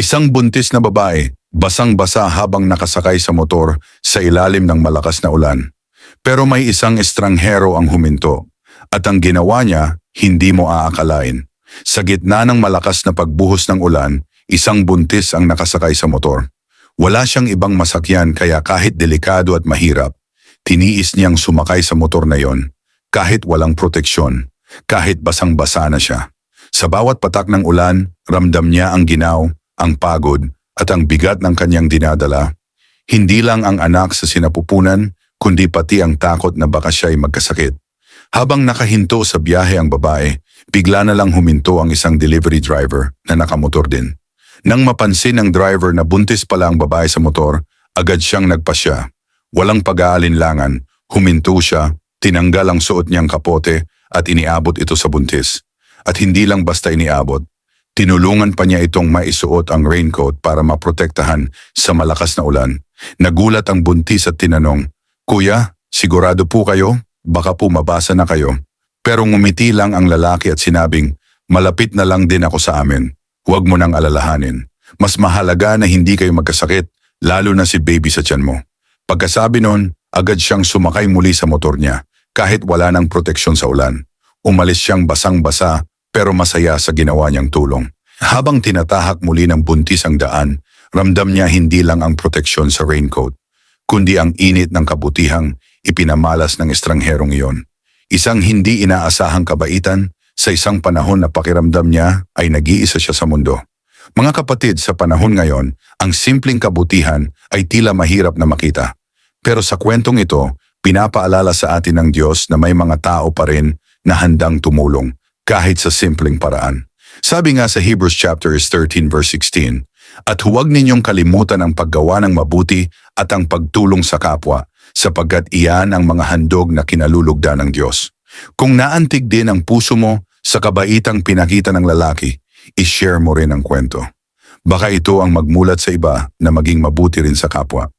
Isang buntis na babae, basang-basa habang nakasakay sa motor sa ilalim ng malakas na ulan. Pero may isang estranghero ang huminto. At ang ginawa niya, hindi mo aakalain. Sa gitna ng malakas na pagbuhos ng ulan, isang buntis ang nakasakay sa motor. Wala siyang ibang masakyan kaya kahit delikado at mahirap, tiniis niyang sumakay sa motor na yon. Kahit walang proteksyon, kahit basang-basa na siya. Sa bawat patak ng ulan, ramdam niya ang ginaw, ang pagod, at ang bigat ng kanyang dinadala. Hindi lang ang anak sa sinapupunan, kundi pati ang takot na baka siya ay magkasakit. Habang nakahinto sa biyahe ang babae, bigla na lang huminto ang isang delivery driver na nakamotor din. Nang mapansin ng driver na buntis pala ang babae sa motor, agad siyang nagpasya. Walang pag-aalinlangan, huminto siya, tinanggal ang suot niyang kapote at iniabot ito sa buntis. At hindi lang basta iniabot, tinulungan pa niya itong maisuot ang raincoat para maprotektahan sa malakas na ulan. Nagulat ang buntis at tinanong, Kuya, sigurado po kayo? Baka po mabasa na kayo. Pero ngumiti lang ang lalaki at sinabing, malapit na lang din ako sa amin. Huwag mo nang alalahanin. Mas mahalaga na hindi kayo magkasakit, lalo na si baby sa tiyan mo. Pagkasabi nun, agad siyang sumakay muli sa motor niya, kahit wala ng proteksyon sa ulan. Umalis siyang basang-basa, pero masaya sa ginawa niyang tulong. Habang tinatahak muli ng buntis ang daan, ramdam niya hindi lang ang proteksyon sa raincoat, kundi ang init ng kabutihang ipinamalas ng estrangherong iyon. Isang hindi inaasahang kabaitan sa isang panahon na pakiramdam niya ay nag-iisa siya sa mundo. Mga kapatid, sa panahon ngayon, ang simpleng kabutihan ay tila mahirap na makita. Pero sa kwentong ito, pinapaalala sa atin ng Diyos na may mga tao pa rin na handang tumulong kahit sa simpleng paraan. Sabi nga sa Hebrews chapter 13 verse 16, At huwag ninyong kalimutan ang paggawa ng mabuti at ang pagtulong sa kapwa, sapagkat iyan ang mga handog na kinalulugda ng Diyos. Kung naantig din ang puso mo sa kabaitang pinakita ng lalaki, ishare mo rin ang kwento. Baka ito ang magmulat sa iba na maging mabuti rin sa kapwa.